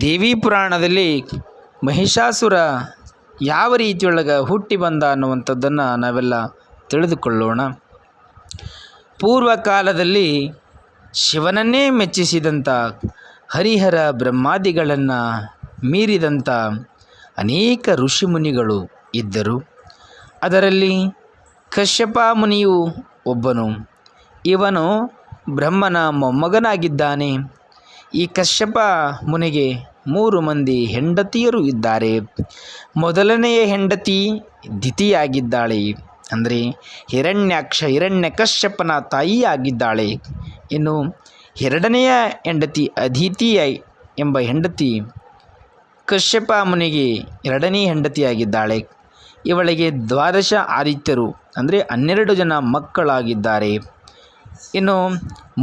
ದೇವಿ ಪುರಾಣದಲ್ಲಿ ಮಹಿಷಾಸುರ ಯಾವ ರೀತಿಯೊಳಗೆ ಹುಟ್ಟಿ ಬಂದ ಅನ್ನುವಂಥದ್ದನ್ನು ನಾವೆಲ್ಲ ತಿಳಿದುಕೊಳ್ಳೋಣ. ಪೂರ್ವ ಕಾಲದಲ್ಲಿ ಶಿವನನ್ನೇ ಮೆಚ್ಚಿಸಿದಂಥ ಹರಿಹರ ಬ್ರಹ್ಮಾದಿಗಳನ್ನು ಮೀರಿದಂಥ ಅನೇಕ ಋಷಿಮುನಿಗಳು ಇದ್ದರು. ಅದರಲ್ಲಿ ಕಶ್ಯಪ ಮುನಿಯು ಒಬ್ಬನು. ಇವನು ಬ್ರಹ್ಮನ ಮೊಮ್ಮಗನಾಗಿದ್ದಾನೆ. ಈ ಕಶ್ಯಪ ಮುನಿಗೆ ಮೂರು ಮಂದಿ ಹೆಂಡತಿಯರು ಇದ್ದಾರೆ. ಮೊದಲನೆಯ ಹೆಂಡತಿ ದಿತಿಯಾಗಿದ್ದಾಳೆ ಅಂದರೆ ಹಿರಣ್ಯಾಕ್ಷ, ಹಿರಣ್ಯ ಕಶ್ಯಪನ ತಾಯಿಯಾಗಿದ್ದಾಳೆ. ಇನ್ನು ಎರಡನೆಯ ಹೆಂಡತಿ ಅದಿತಿಯ ಎಂಬ ಹೆಂಡತಿ ಕಶ್ಯಪ ಮುನಿಗೆ ಎರಡನೇ ಹೆಂಡತಿಯಾಗಿದ್ದಾಳೆ. ಇವಳಿಗೆ ದ್ವಾದಶ ಆದಿತ್ಯರು, ಅಂದರೆ ಹನ್ನೆರಡು ಜನ ಮಕ್ಕಳಾಗಿದ್ದಾರೆ. ಇನ್ನು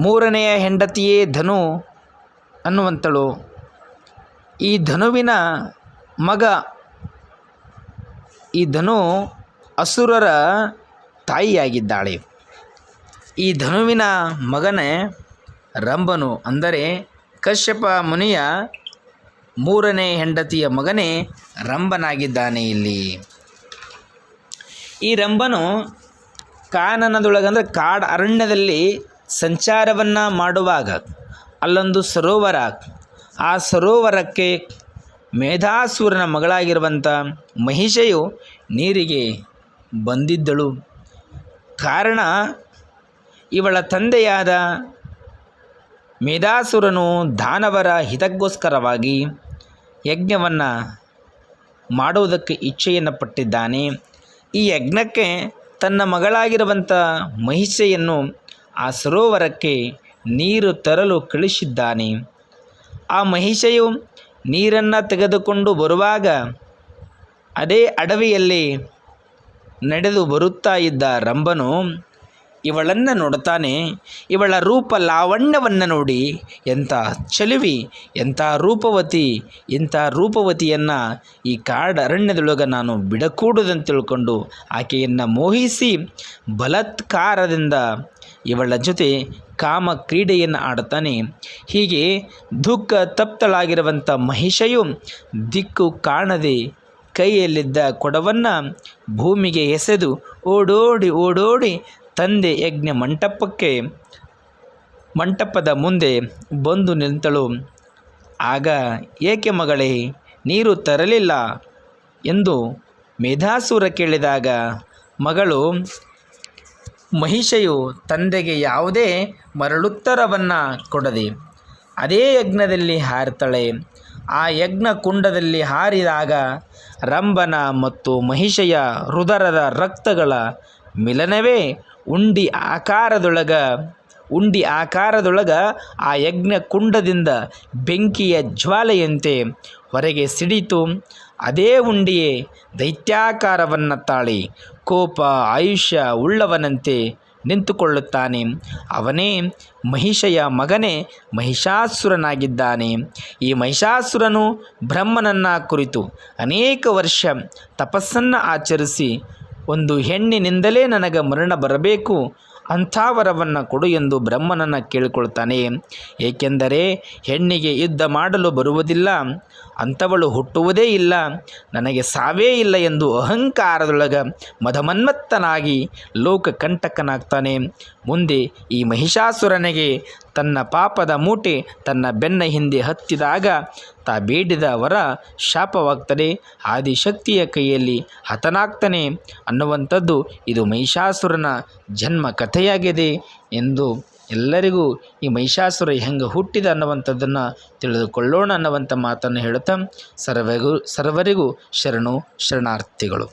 ಮೂರನೆಯ ಹೆಂಡತಿಯೇ ಧನು ಅನ್ನುವಂಥಳು ಈ ಧನುವಿನ ಮಗ, ಈ ಧನು ಅಸುರರ ತಾಯಿಯಾಗಿದ್ದಾಳೆ. ಈ ಧನುವಿನ ಮಗನೇ ರಂಭನು ಅಂದರೆ ಕಶ್ಯಪ ಮುನಿಯ ಮೂರನೇ ಹೆಂಡತಿಯ ಮಗನೇ ರಂಭನಾಗಿದ್ದಾನೆ ಇಲ್ಲಿ. ಈ ರಂಭನು ಕಾನನದೊಳಗಂದ್ರೆ ಕಾಡು ಅರಣ್ಯದಲ್ಲಿ ಸಂಚಾರವನ್ನು ಮಾಡುವಾಗ ಅಲ್ಲೊಂದು ಸರೋವರ. ಆ ಸರೋವರಕ್ಕೆ ಮೇಧಾಸುರನ ಮಗಳಾಗಿರುವಂಥ ಮಹಿಷೆಯು ನೀರಿಗೆ ಬಂದಿದ್ದಳು. ಕಾರಣ, ಇವಳ ತಂದೆಯಾದ ಮೇಧಾಸುರನು ದಾನವರ ಹಿತಕ್ಕೋಸ್ಕರವಾಗಿ ಯಜ್ಞವನ್ನು ಮಾಡುವುದಕ್ಕೆ ಇಚ್ಛೆಯನ್ನು ಪಟ್ಟಿದ್ದಾನೆ ಈ ಯಜ್ಞಕ್ಕೆ ತನ್ನ ಮಗಳಾಗಿರುವಂಥ ಮಹಿಷೆಯನ್ನು ಆ ಸರೋವರಕ್ಕೆ ನೀರು ತರಲು ಕಳಿಸಿದ್ದಾನೆ. ಆ ಮಹಿಷೆಯು ನೀರನ್ನು ತೆಗೆದುಕೊಂಡು ಬರುವಾಗ ಅದೇ ಅಡವಿಯಲ್ಲಿ ನಡೆದು ಬರುತ್ತಾ ಇದ್ದ ರಂಭನು ಇವಳನ್ನು ನೋಡ್ತಾನೆ ಇವಳ ರೂಪ ಲಾವಣ್ಯವನ್ನು ನೋಡಿ. ಎಂಥ ಚಲುವಿ, ಎಂಥ ರೂಪವತಿ, ಇಂಥ ರೂಪವತಿಯನ್ನು ಈ ಕಾಡ ಅರಣ್ಯದೊಳಗೆ ನಾನು ಬಿಡಕೂಡದಂತ ತಿಳ್ಕೊಂಡು ಆಕೆಯನ್ನು ಮೋಹಿಸಿ ಬಲತ್ಕಾರದಿಂದ ಇವಳ ಜೊತೆ ಕಾಮ ಕ್ರೀಡೆಯನ್ನು ಆಡುತ್ತಾನೆ. ಹೀಗೆ ದುಃಖ ತಪ್ತಳಾಗಿರುವಂಥ ಮಹಿಷೆಯು ದಿಕ್ಕು ಕಾಣದೆ ಕೈಯಲ್ಲಿದ್ದ ಕೊಡವನ್ನು ಭೂಮಿಗೆ ಎಸೆದು ಓಡೋಡಿ ಓಡೋಡಿ ತಂದೆ ಯಜ್ಞ ಮಂಟಪಕ್ಕೆ, ಮಂಟಪದ ಮುಂದೆ ಬಂದು ನಿಂತಳು. ಆಗ, ಏಕೆ ಮಗಳೇ, ನೀರು ತರಲಿಲ್ಲ? ಎಂದು ಮೇಧಾಸುರ ಕೇಳಿದಾಗ, ಮಗಳು, ಮಹಿಷೆಯು ತಂದೆಗೆ ಯಾವುದೇ ಮರಳುತ್ತರವನ್ನು ಕೊಡದೆ, ಅದೇ ಯಜ್ಞದಲ್ಲಿ ಹಾರ್ತಾಳೆ ಆ ಯಜ್ಞ ಕುಂಡದಲ್ಲಿ ಹಾರಿದಾಗ, ರಂಭನ ಮತ್ತು ಮಹಿಷೆಯ ಹೃದರದ ರಕ್ತಗಳ ಮಿಲನವೇ? ಉಂಡಿ ಆಕಾರದೊಳಗ ಉಂಡಿ ಆಕಾರದೊಳಗ ಆ ಯಜ್ಞ ಕುಂಡದಿಂದ ಬೆಂಕಿಯ ಜ್ವಾಲೆಯಂತೆ ಹೊರಗೆ ಸಿಡಿತು. ಅದೇ ಉಂಡಿಯೇ ದೈತ್ಯಾಕಾರವನ್ನು ತಾಳಿ ಕೋಪ, ಆಯುಷ್ಯ ಉಳ್ಳವನಂತೆ ನಿಂತುಕೊಳ್ಳುತ್ತಾನೆ. ಅವನೇ ಮಹಿಷೆಯ ಮಗನೇ, ಮಹಿಷಾಸುರನಾಗಿದ್ದಾನೆ. ಈ ಮಹಿಷಾಸುರನು ಬ್ರಹ್ಮನನ್ನ ಕುರಿತು ಅನೇಕ ವರ್ಷ ತಪಸ್ಸನ್ನು ಆಚರಿಸಿ ಒಂದು ಹೆಣ್ಣಿನಿಂದಲೇ ನನಗೆ ಮರಣ ಬರಬೇಕು ಅಂಥ ವರವನ್ನು ಕೊಡು ಎಂದು ಬ್ರಹ್ಮನನ್ನು ಕೇಳಿಕೊಳ್ತಾನೆ. ಏಕೆಂದರೆ ಹೆಣ್ಣಿಗೆ ಯುದ್ಧ ಮಾಡಲು ಬರುವುದಿಲ್ಲ, ಅಂಥವಳು ಹುಟ್ಟುವುದೇ ಇಲ್ಲ, ನನಗೆ ಸಾವೇ ಇಲ್ಲ ಎಂದು ಅಹಂಕಾರದೊಳಗೆ ಮದಮನ್ಮತ್ತನಾಗಿ ಲೋಕ ಕಂಟಕನಾಗ್ತಾನೆ ಮುಂದೆ ಈ ಮಹಿಷಾಸುರನಿಗೆ ತನ್ನ ಪಾಪದ ಮೂಟೆ ತನ್ನ ಬೆನ್ನ ಹಿಂದೆ ಹತ್ತಿದಾಗ ತಾ ಬೇಡಿದ ವರ ಶಾಪವಾಗ್ತದೆ, ಆದಿಶಕ್ತಿಯ ಕೈಯಲ್ಲಿ ಹತನಾಗ್ತಾನೆ ಅನ್ನುವಂಥದ್ದು ಇದು ಮಹಿಷಾಸುರನ ಜನ್ಮ ಕಥೆಯಾಗಿದೆ ಎಂದು ಎಲ್ಲರಿಗೂ ಈ ಮಹಿಷಾಸುರ ಹೆಂಗೆ ಹುಟ್ಟಿದ ಅನ್ನುವಂಥದ್ದನ್ನು ತಿಳಿದುಕೊಳ್ಳೋಣ ಅನ್ನುವಂಥ ಮಾತನ್ನು ಹೇಳುತ್ತಾ ಸರ್ವರಿಗೂ ಸರ್ವರಿಗೂ ಶರಣು ಶರಣಾರ್ಥಿಗಳು.